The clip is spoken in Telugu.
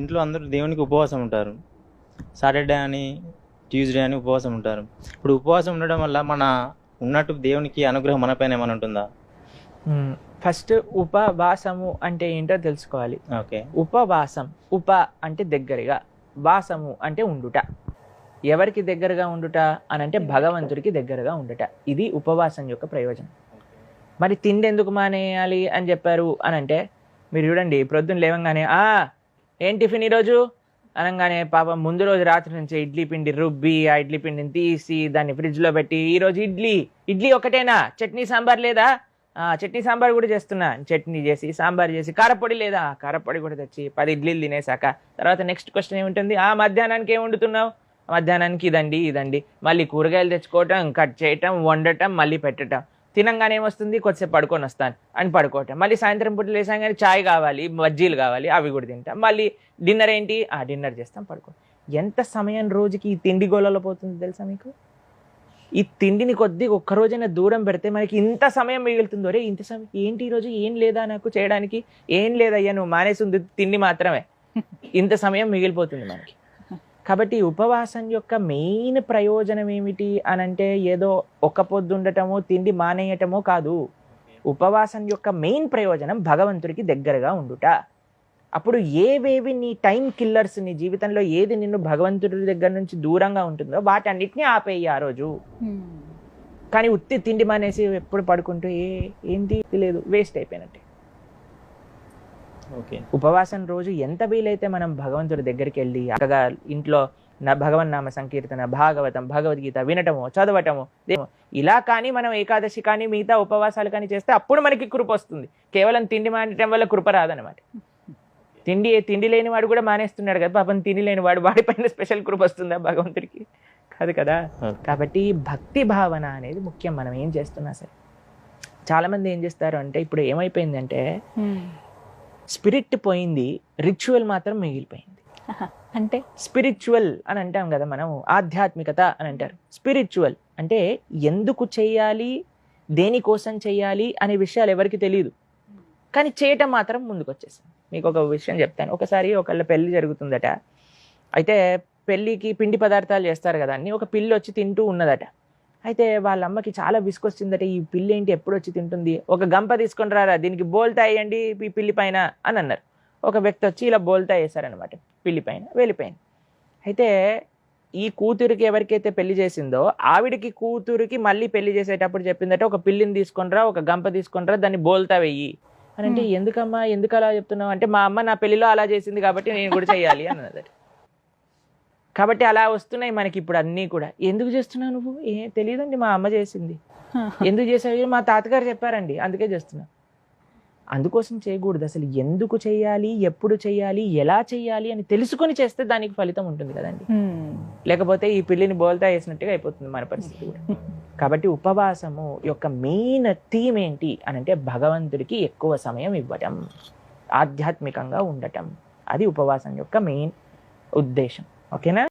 ఇంట్లో అందరూ దేవునికి ఉపవాసం ఉంటారు. సాటర్డే అని ట్యూస్డే అని ఉపవాసం ఉంటారు. ఇప్పుడు ఉపవాసం ఉండడం వల్ల మన ఉన్నట్టు దేవునికి అనుగ్రహం మన పైన ఏమైనా ఉంటుందా? ఫస్ట్ ఉపవాసము అంటే ఏంటో తెలుసుకోవాలి. ఓకే. ఉపవాసం ఉప అంటే దగ్గరగా వాసము అంటే ఉండుట. ఎవరికి దగ్గరగా ఉండుట అని అంటే భగవంతుడికి దగ్గరగా ఉండుట. ఇది ఉపవాసం యొక్క ప్రయోజనం. మరి తిండి ఎందుకు మానేయాలి అని చెప్పారు అని అంటే మీరు చూడండి ప్రొద్దున లేవంగానే ఆ ఏం టిఫిన్ ఈరోజు అనగానే పాపం ముందు రోజు రాత్రి నుంచి ఇడ్లీ పిండి రుబ్బి ఆ ఇడ్లీ పిండిని తీసి దాన్ని ఫ్రిడ్జ్లో పెట్టి ఈరోజు ఇడ్లీ. ఇడ్లీ ఒకటేనా? చట్నీ సాంబార్ లేదా? చట్నీ సాంబార్ కూడా చేస్తున్నా. చట్నీ చేసి సాంబార్ చేసి కారపొడి లేదా? కారపొడి కూడా తెచ్చి పది ఇడ్లీలు తినేసాక తర్వాత నెక్స్ట్ క్వశ్చన్ ఏముంటుంది? ఆ మధ్యాహ్నానికి ఏం వండుతున్నావు? మధ్యాహ్నానికి ఇదండి ఇదండి. మళ్ళీ కూరగాయలు తెచ్చుకోవటం కట్ చేయటం వండటం మళ్ళీ పెట్టటం. తినంగానే ఏమొస్తుంది? కొద్దిసేపు పడుకొని వస్తాను అని పడుకోవటం. మళ్ళీ సాయంత్రం పూట లేసాగానే చాయ్ కావాలి బజ్జీలు కావాలి అవి కూడా తింటాం. మళ్ళీ డిన్నర్ ఏంటి? ఆ డిన్నర్ చేస్తాం పడుకో ఎంత సమయం రోజుకి ఈ తిండి గోలలో పోతుంది తెలుసా మీకు? ఈ తిండిని కొద్దిగా ఒక్క రోజైనా దూరం పెడితే మనకి ఇంత సమయం మిగులుతుందో? రే ఇంత సమయం ఏంటి ఈ రోజు? ఏం లేదా నాకు చేయడానికి? ఏం లేదయ్యా నువ్వు మానేసింది తిండి మాత్రమే. ఇంత సమయం మిగిలిపోతుంది మనకి. కాబట్టి ఉపవాసం యొక్క మెయిన్ ప్రయోజనం ఏమిటి అని అంటే ఏదో ఒక పొద్దు ఉండటమో తిండి మానేయటమో కాదు. ఉపవాసం యొక్క మెయిన్ ప్రయోజనం భగవంతుడికి దగ్గరగా ఉండుట. అప్పుడు ఏవేవి నీ టైం కిల్లర్స్ నీ జీవితంలో ఏది నిన్ను భగవంతుడి దగ్గర నుంచి దూరంగా ఉంటుందో వాటన్నిటిని ఆపేయి ఆ రోజు. కానీ ఉత్తి తిండి మానేసి ఎప్పుడు పడుకుంటూ ఏ ఏంటి? లేదు వేస్ట్ అయిపోయినట్టే. ఉపవాసం రోజు ఎంత వీలైతే మనం భగవంతుడి దగ్గరికి వెళ్ళి చక్కగా ఇంట్లో నా భగవన్ నామ సంకీర్తన భాగవతం భగవద్గీత వినటము చదవటము ఇలా కానీ మనం ఏకాదశి కానీ మిగతా ఉపవాసాలు కానీ చేస్తే అప్పుడు మనకి కృప వస్తుంది. కేవలం తిండి మానటం వల్ల కృప రాదనమాట తిండి తిండి లేని వాడు కూడా మానేస్తున్నాడు కదా పాపం తిండి లేని వాడు వాడిపైన స్పెషల్ కృప వస్తుందా భగవంతుడికి? కాదు కదా. కాబట్టి భక్తి భావన అనేది ముఖ్యం. మనం ఏం చేస్తున్నా సరే. చాలా మంది ఏం చేస్తారు అంటే ఇప్పుడు ఏమైపోయిందంటే స్పిరిట్ పోయింది రిచువల్ మాత్రం మిగిలిపోయింది. అంటే? స్పిరిచువల్ అని అంటాం కదా మనం ఆధ్యాత్మికత అని అంటారు. స్పిరిచువల్ అంటే ఎందుకు చేయాలి దేనికోసం చేయాలి అనే విషయాలు ఎవరికి తెలియదు కానీ చేయటం మాత్రం ముందుకు మీకు ఒక విషయం చెప్తాను. ఒకసారి ఒకళ్ళ పెళ్ళి జరుగుతుందట. అయితే పెళ్ళికి పిండి పదార్థాలు చేస్తారు కదా అన్ని ఒక పిల్లి వచ్చి తింటూ ఉన్నదట. అయితే వాళ్ళ అమ్మకి చాలా విసుకొచ్చిందట ఈ పిల్లి ఏంటి ఎప్పుడు వచ్చి తింటుంది? ఒక గంప తీసుకొని రారా? దీనికి బోల్తా వేయండి ఈ పిల్లి పైన అని అన్నారు. ఒక వ్యక్తి వచ్చి ఇలా బోల్తా వేశారనమాట పిల్లి పైన వెళ్ళిపోయింది. అయితే ఈ కూతురికి ఎవరికైతే పెళ్ళి చేసిందో ఆవిడకి కూతురికి మళ్ళీ పెళ్ళి చేసేటప్పుడు చెప్పిందట ఒక పిల్లిని తీసుకొనిరా ఒక గంప తీసుకొనిరా దాన్ని బోల్తా వెయ్యి అని అంటే. ఎందుకమ్మా? ఎందుకు అలా చెప్తున్నావు? అంటే మా అమ్మ నా పెళ్ళిలో అలా చేసింది కాబట్టి నేను కూడా చెయ్యాలి అన్నదట. కాబట్టి అలా వస్తున్నాయి మనకి ఇప్పుడు అన్నీ కూడా. ఎందుకు చేస్తున్నావు నువ్వు? ఏ తెలియదండి మా అమ్మ చేసింది. ఎందుకు చేసావు మా తాతగారు చెప్పారండి అందుకే చేస్తున్నా. అందుకోసం చేయకూడదు అసలు ఎందుకు చేయాలి ఎప్పుడు చేయాలి ఎలా చేయాలి అని తెలుసుకొని చేస్తే దానికి ఫలితం ఉంటుంది కదండి. లేకపోతే ఈ పిల్లిని బోల్తా వేసినట్టుగా అయిపోతుంది మన పరిస్థితి కూడా. కాబట్టి ఉపవాసము యొక్క మెయిన్ థీమ్ ఏంటి అని అంటే భగవంతుడికి ఎక్కువ సమయం ఇవ్వటం ఆధ్యాత్మికంగా ఉండటం. అది ఉపవాసం యొక్క మెయిన్ ఉద్దేశం. ఓకేనా?